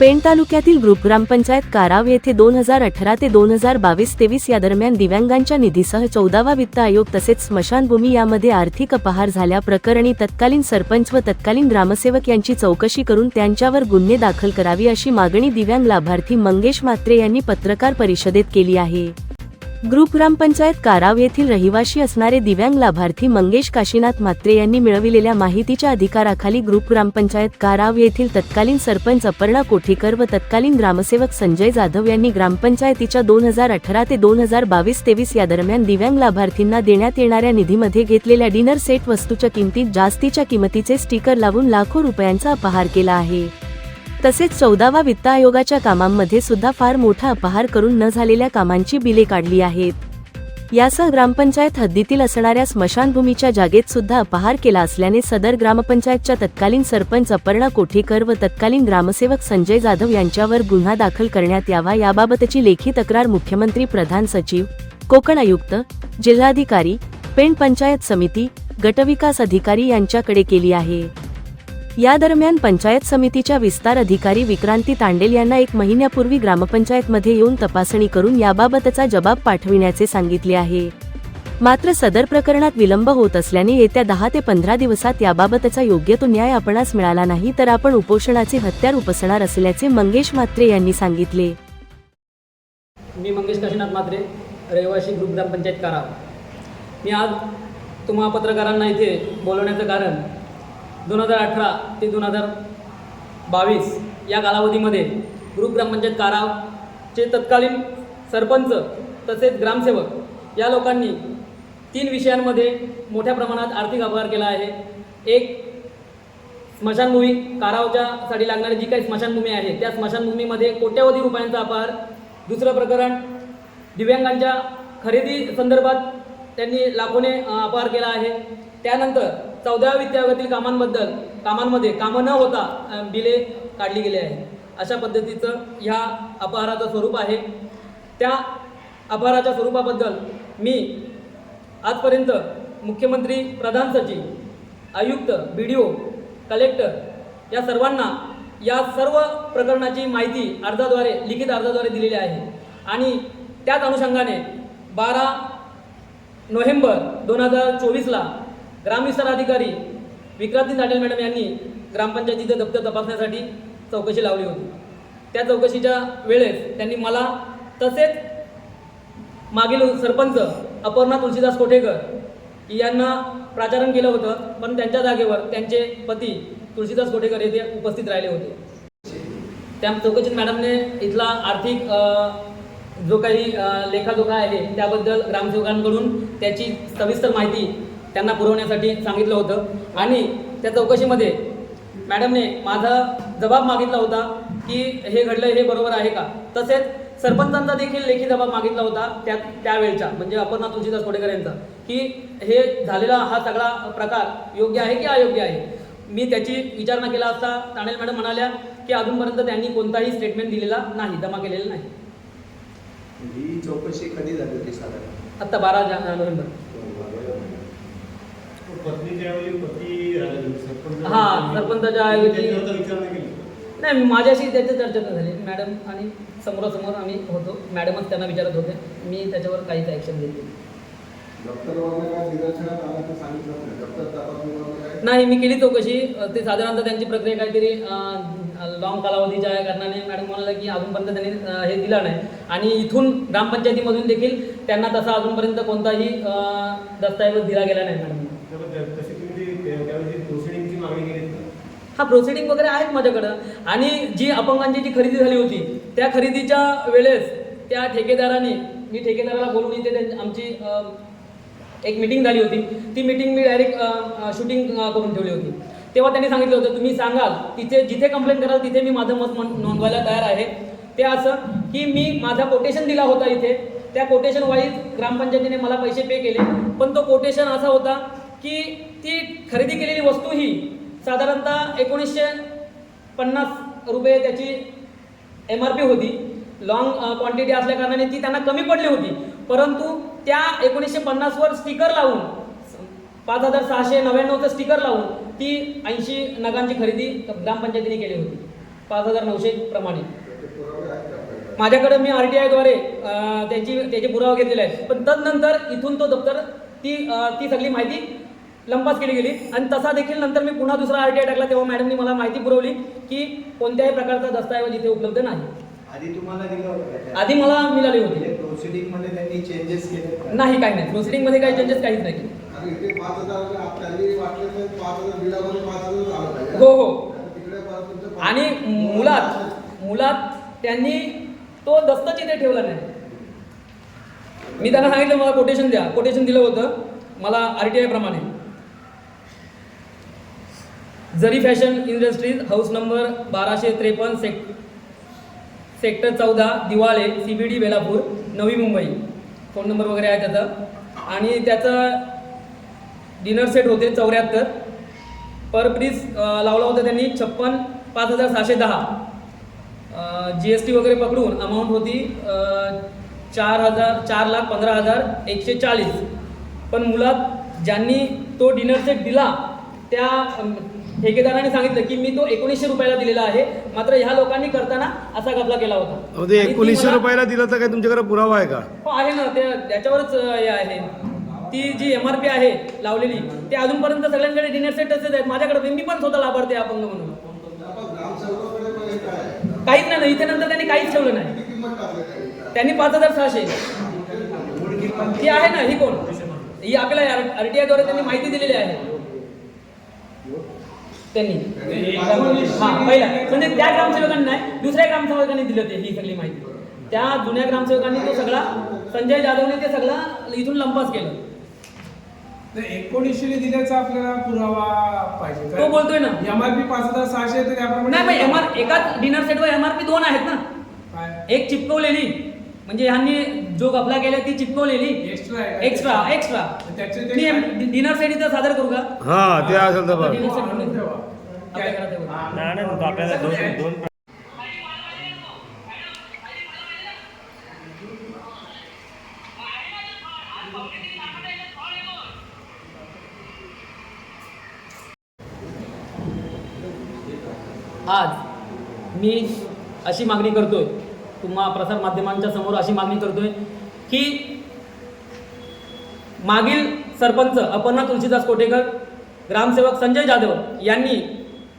पेण तालुक्यातील ग्रुप ग्रामपंचायत काराव येथे दोन हजार अठरा ते दोन हजार बावीस तेवीस या दरम्यान दिव्यांगांच्या निधीसह चौदावा वित्त आयोग तसेच स्मशानभूमी यामध्ये आर्थिक अपहार झाल्या प्रकरणी तत्कालीन सरपंच व तत्कालीन ग्रामसेवक यांची चौकशी करून त्यांच्यावर गुन्हे दाखल करावी अशी मागणी दिव्यांग लाभार्थी मंगेश मात्रे यांनी पत्रकार परिषदेत केली आहे. ग्रुप ग्रामपंचायत काराव येथील रहिवाशी असणारे दिव्यांग लाभार्थी मंगेश काशीनाथ म्हात्रे यांनी मिळविलेल्या माहितीच्या अधिकाराखाली ग्रुप ग्रामपंचायत काराव येथील तत्कालीन सरपंच अपर्णा कोठीकर व तत्कालीन ग्रामसेवक संजय जाधव यांनी ग्रामपंचायतीच्या दोन हजार अठरा ते दोन हजार बावीस तेवीस या दरम्यान दिव्यांग लाभार्थींना देण्यात येणाऱ्या निधीमध्ये घेतलेल्या डिनर सेट वस्तूच्या किमतीत जास्तीच्या किमतीचे स्टिकर लावून लाखो रुपयांचा अपहार केला आहे. तसेच चौदावा वित्त आयोगाच्या कामांमध्ये सुद्धा फार मोठा अपहार करून न झालेल्या कामांची बिले काढली आहेत. यासह ग्रामपंचायत हद्दीतील असणाऱ्या स्मशानभूमीच्या जागेत सुद्धा अपहार केला असल्याने सदर ग्रामपंचायतच्या तत्कालीन सरपंच अपर्णा कोठेकर व तत्कालीन ग्रामसेवक संजय जाधव यांच्यावर गुन्हा दाखल करण्यात यावा याबाबतची लेखी तक्रार मुख्यमंत्री प्रधान सचिव कोकण आयुक्त जिल्हाधिकारी पेण पंचायत समिती गटविकास अधिकारी यांच्याकडे केली आहे. या दरम्यान पंचायत समितीच्या विस्तार अधिकारी विक्रांती तांडेल यांना एक महिन्यापूर्वी ग्रामपंचायतमध्ये येऊन तपासणी करून याबाबतचा जबाब पाठविण्याचे सांगितले आहे. मात्र सदर प्रकरणात विलंब होत असल्याने येत्या दहा ते पंधरा दिवसात याबाबतचा योग्य तो न्याय आपणास मिळाला नाही तर आपण उपोषणाचे हत्यार उपसणार असल्याचे मंगेश म्हात्रे यांनी सांगितले. मी मंगेश काशीनाथ म्हात्रे रहिवाशी ग्रुप ग्रामपंचायत कारा मी आज तुम्हा पत्रकारांना इथे बोलवण्याचं कारण दोन हजार अठरा ते दोन हजार बावीस या कालावधीमध्ये ग्रुप ग्रामपंचायत कारावचे तत्कालीन सरपंच तसेच ग्रामसेवक या लोकांनी तीन विषयांमध्ये मोठ्या प्रमाणात आर्थिक अपहार केला आहे. एक स्मशानभूमी कारावच्यासाठी लागणारी जी काही स्मशानभूमी आहे त्या स्मशानभूमीमध्ये कोट्यवधी रुपयांचा अपहार. दुसरं प्रकरण दिव्यांगांच्या खरेदी संदर्भात त्यांनी लाखोने अपहार केला आहे. त्यानंतर चौदाव्या वित्त आयोगातील कामांबद्दल कामांमध्ये कामं न होता बिले काढली गेली आहे अशा पद्धतीचं ह्या अपहाराचं स्वरूप आहे. त्या अपहाराच्या स्वरूपाबद्दल मी आजपर्यंत मुख्यमंत्री प्रधान सचिव आयुक्त बी डी ओ कलेक्टर या सर्वांना या सर्व प्रकरणाची माहिती अर्जाद्वारे लिखित अर्जाद्वारे दिलेली आहे. आणि त्याच अनुषंगाने बारा नोव्हेंबर दोन हजार चोवीसला ग्रामविस्तार अधिकारी विक्रांती नाटेल मॅडम यांनी ग्रामपंचायतीचं दप्तर तपासण्यासाठी चौकशी लावली होती. त्या चौकशीच्या वेळेस त्यांनी मला तसेच मागील सरपंच अपर्णा तुलसीदास कोठेकर यांना प्राचारण केलं होतं. पण त्यांच्या जागेवर त्यांचे पती तुलसीदास कोठेकर येथे उपस्थित राहिले होते. त्या चौकशीत मॅडमने इथला आर्थिक जो काही लेखाजोखा आहे त्याबद्दल ग्रामसेवकांकडून त्याची सविस्तर माहिती त्यांना पुरवण्यासाठी सांगितलं होतं. आणि त्या चौकशीमध्ये मॅडमने माझा जबाब मागितला होता की हे घडलं हे बरोबर आहे का? तसेच सरपंचांचा देखील लेखी जबाब मागितला होता त्या त्यावेळचा म्हणजे अपर्णा तुळशीदास कोडेकर यांचा की हे झालेला हा सगळा प्रकार योग्य आहे की अयोग्य आहे? मी त्याची विचारणा केला असता ताणेल मॅडम म्हणाल्या की अजूनपर्यंत त्यांनी कोणताही स्टेटमेंट दिलेला नाही जमा केलेला नाही. ही चौकशी कधी झाली होती साधारण? आत्ता बारा नोव्हेंबर पत्नीच्या ऐवजी पती राहिला सरपंच हा, सरपंचाच्या ऐवजी- नाही माझ्याशी त्याची चर्चा नाही झाली. मॅडम आणि समोरासमोर आम्ही होतो. मॅडमच त्यांना विचारत होते. मी त्याच्यावर काहीच ॲक्शन घेतली नाही. मी केली चौकशी. ते साधारणतः त्यांची प्रक्रिया काहीतरी लॉंग कालावधीच्या आहे कारणाने मॅडम म्हणाला की अजूनपर्यंत त्यांनी हे दिलं नाही. आणि इथून ग्रामपंचायतीमधून देखील त्यांना तसा अजूनपर्यंत कोणताही दस्तऐवज दिला गेला नाही मॅडम. हा प्रोसिडिंग वगैरे आहेत माझ्याकडं. आणि जी अपंगांची जी खरेदी झाली होती त्या खरेदीच्या वेळेस त्या ठेकेदाराने मी ठेकेदाराला बोलून इथे आमची एक मीटिंग झाली होती. ती मीटिंग मी डायरेक्ट शूटिंग करून ठेवली होती. तेव्हा त्यांनी सांगितलं होतं तुम्ही सांगाल तिथे जिथे कंप्लेंट कराल तिथे मी माझं मत नोंदवायला तयार आहे. ते असं की मी माझा कोटेशन दिला होता इथे. त्या कोटेशन वाईज ग्रामपंचायतीने मला पैसे पे केले. पण तो कोटेशन असा होता की ती खरेदी केलेली वस्तू ही साधारणतः एकोणीसशे पन्नास रुपये त्याची एम आर पी होती. लॉंग क्वांटिटी असल्या कारणाने ती त्यांना कमी पडली होती. परंतु त्या एकोणीसशे पन्नासवर स्टिकर लावून पाच हजार सहाशे नव्याण्णवचं स्टिकर लावून ती ऐंशी नगांची खरेदी ग्रामपंचायतीने केली होती. पाच हजार नऊशे प्रमाणे. माझ्याकडे मी आर टी आयद्वारे त्याची त्याचे पुरावा घेतलेला आहे पण तदनंतर इथून तो दप्तर ती ती सगळी माहिती लंपास केली गेली. आणि तसा देखील नंतर मी पुन्हा दुसरा आर टी आय टाकला तेव्हा मॅडमनी मला माहिती पुरवली की कोणत्याही प्रकारचा दस्तऐवज इथे उपलब्ध नाही. आधी तुम्हाला दिलं होतं? आधी मला मिळाली होती. प्रोसिडिंगमध्ये त्यांनी चेंजेस केले? नाही काही नाही. प्रोसिडिंगमध्ये काही चेंजेस काहीच नाही. हो हो. आणि मुलात मुलात त्यांनी तो दस्तच इथे ठेवला नाही. मी त्यांना सांगितलं मला कोटेशन द्या. कोटेशन दिलं होतं मला आर टी आय प्रमाणे. जरी फॅशन इंडस्ट्रीज हाऊस नंबर बाराशे त्रेपन्न सेक सेक्टर चौदा दिवाळे C B D Belapur Navi Mumbai. Phone number वगैरे आहे त्याचा. आणि त्याचं डिनर सेट होते चौऱ्याहत्तर. पर पीस लावला होता त्यांनी छप्पन पाच हजार सहाशे दहा. जी एस टी वगैरे पकडून अमाऊंट होती चार हजार चार लाख पंधरा हजार एकशे चाळीस. पण मुलात ज्यांनी तो डिनर सेट दिला त्या ठेकेदाराने सांगितलं की मी तो एकोणीसशे रुपयाला दिलेला आहे. मात्र ह्या लोकांनी करताना असा घपला केला होता. अहो, ते आणि ती एकोणीसशे मला- रुपयाला दिलं तर काय तुमच्याकडे पुरावा आहे का? हो आहे ना. ते त्याच्यावरच अ, हे आहे. ती जी एम आर पी आहे लावलेली ते अजूनपर्यंत सगळ्यांकडे डिनर सेट तसेच आहेत. माझ्याकडे मी पण स्वतः लाभार्थी आहे अपंग म्हणून. पण? काहीच नाही ना इथे नंतर त्यांनी काहीच ठेवलं नाही? त्यांनी पाच हजार सहाशे. ही आहे ना ही कोण? ही आपल्याला आर टी आयद्वारे त्यांनी माहिती दिलेली आहे. त्यांनी. हा पहिला. म्हणजे त्या ग्रामसेवकांनी नाही दुसऱ्या ग्रामसेवकांनी दिलं ते ही सगळी माहिती. त्या जुन्या ग्रामसेवकांनी तो सगळा संजय जाधवने ते सगळा इथून लंपास केलं. एकोणीसशे दिल्याचा आपल्याला पुरावा पाहिजे. तो बोलतोय ना. एमआरपी पाच हजार सहाशे तर त्याप्रमाणे नाही एकाच डिनर सेटवर एम आर पी दोन आहेत ना. एक चिपकवलेली म्हणजे ह्यांनी जो घपला केला ती चिपकवलेली. एक्स्ट्रा? एक्स्ट्रा डिनर सेट इथं सादर करू का? हा ते असेल तर डिनर सेट म्हणून आपल्याला दोन दोन आज मी अशी मागणी करतोय. तुम्हा प्रसार माध्यमांच्या समोर अशी मागणी करतोय की मागील सरपंच अपर्णा तुलसीदास कोटेकर ग्रामसेवक संजय जाधव यांनी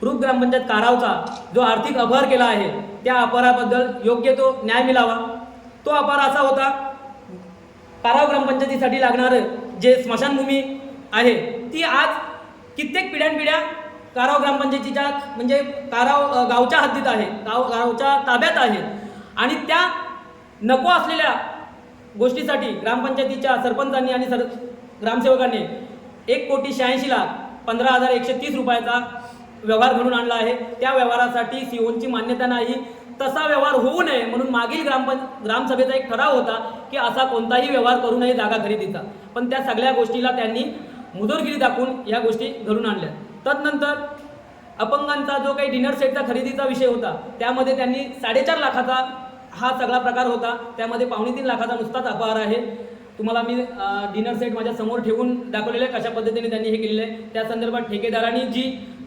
ग्रुप ग्रामपंचायत कारावचा जो आर्थिक अपहार केला आहे त्या अपहाराबद्दल योग्य तो न्याय मिळावा. तो अपहार असा होता काराव ग्रामपंचायतीसाठी लागणारं जे स्मशानभूमी आहे ती आज कित्येक पिढ्यानपिढ्या काराव ग्रामपंचायतीच्या म्हणजे काराव गावच्या हद्दीत आहे गाव गावच्या ताब्यात आहे. आणि त्या नको असलेल्या गोष्टीसाठी ग्रामपंचायतीच्या सरपंचांनी आणि सर ग्रामसेवकांनी एक कोटी शहाऐंशी लाख पंधरा हजार एकशे तीस रुपयाचा व्यवहार घडून आणला आहे. त्या व्यवहारासाठी सी ओनची मान्यता नाही. तसा व्यवहार होऊ नये म्हणून मागील ग्रामपं ग्रामसभेचा एक ठराव होता की असा कोणताही व्यवहार करू नये जागा खरेदीचा. पण त्या सगळ्या गोष्टीला त्यांनी मुदोरगिरी दाखवून या गोष्टी घडून आणल्या. तदनंतर अपंगांचा जो काही डिनर सेटचा खरेदीचा विषय होता त्यामध्ये त्यांनी साडेचार लाखाचा हा सगळा प्रकार होता. त्यामध्ये पावणे तीन लाखाचा नुसताच अपहार आहे. तुम्हाला मी डिनर सेट माझ्यासमोर ठेवून दाखवलेलं आहे कशा पद्धतीने त्यांनी हे केलेलं आहे. त्या संदर्भात ठेकेदारांनी जी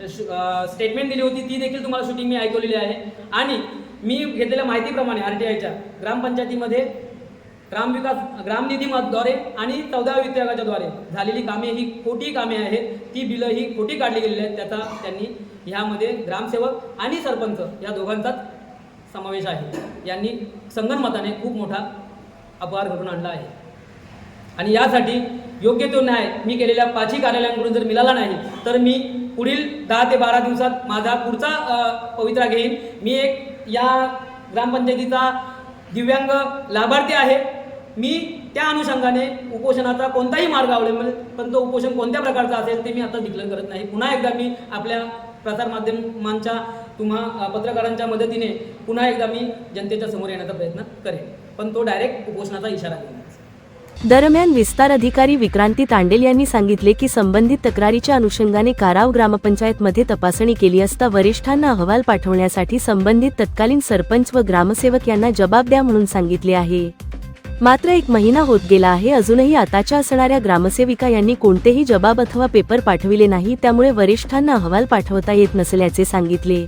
स्टेटमेंट दिली होती ती देखील तुम्हाला शूटिंग मी ऐकवलेली आहे. आणि मी घेतलेल्या माहितीप्रमाणे आर टी आयच्या ग्रामपंचायतीमध्ये ग्रामविकास ग्रामनिधीद्वारे आणि चौदाव्या वित्त आयोगाच्याद्वारे झालेली कामे ही खोटी कामे आहेत. ती बिलं ही खोटी काढली गेलेली आहेत. त्याचा त्यांनी ह्यामध्ये ग्रामसेवक आणि सरपंच या दोघांचाच समावेश आहे. यांनी संगणमताने खूप मोठा अपहार घडून आणला आहे. आणि यासाठी योग्य तो न्याय मी केलेल्या पाचही कार्यालयांकडून जर मिळाला नाही तर मी पुढील दहा ते बारा दिवसात माझा पुढचा पवित्रा घेईन. मी एक या ग्रामपंचायतीचा दिव्यांग लाभार्थी आहे. मी त्या अनुषंगाने उपोषणाचा कोणताही मार्ग अवलंबेल पण तो उपोषण कोणत्या प्रकारचा असेल ते मी आता डिक्लेअर करत नाही. पुन्हा एकदा मी आपल्या प्रसारमाध्यमांच्या तुम्हा पत्रकारांच्या मदतीने पुन्हा एकदा मी जनतेच्या समोर येण्याचा प्रयत्न करेन. पण तो डायरेक्ट उपोषणाचा इशारा देईन. दरम्यान विस्तार अधिकारी विक्रांती तांडेल यांनी सांगितले की संबंधित तक्रारीच्या अनुषंगाने काराव ग्रामपंचायतमध्ये तपासणी केली असता वरिष्ठांना अहवाल पाठवण्यासाठी संबंधित तत्कालीन सरपंच व ग्रामसेवक यांना जबाब द्या म्हणून सांगितले आहे. मात्र एक महिना होत गेला आहे अजूनही आताच्या असणाऱ्या ग्रामसेविका यांनी कोणतेही जबाब अथवा पेपर पाठविले नाही त्यामुळे वरिष्ठांना अहवाल पाठवता येत नसल्याचे सांगितले.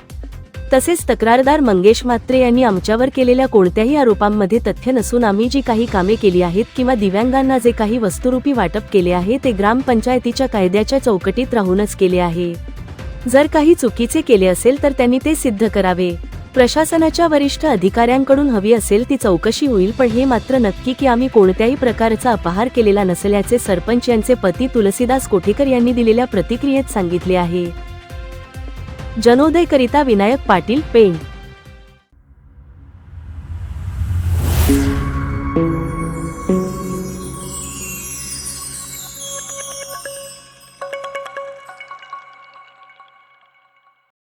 तसेच तक्रारदार मंगेश म्हात्रे यांनी आमच्यावर केलेल्या कोणत्याही आरोपांमध्ये तथ्य नसून आम्ही जी काही कामे केली आहेत किंवा दिव्यांगांना जे काही वस्तुरूपी वाटप केले आहे ते ग्रामपंचायतीच्या कायद्याच्या चौकटीत राहूनच केले आहे. जर काही चुकीचे केले असेल तर त्यांनी ते सिद्ध करावे. प्रशासनाच्या वरिष्ठ अधिकाऱ्यांकडून हवी असेल ती चौकशी होईल पण हे मात्र नक्की की आम्ही कोणत्याही प्रकारचा अपहार केलेला नसल्याचे सरपंच यांचे पती तुलसीदास कोठेकर यांनी दिलेल्या प्रतिक्रियेत सांगितले आहे. जनोदयकरिता विनायक पाटील पेंड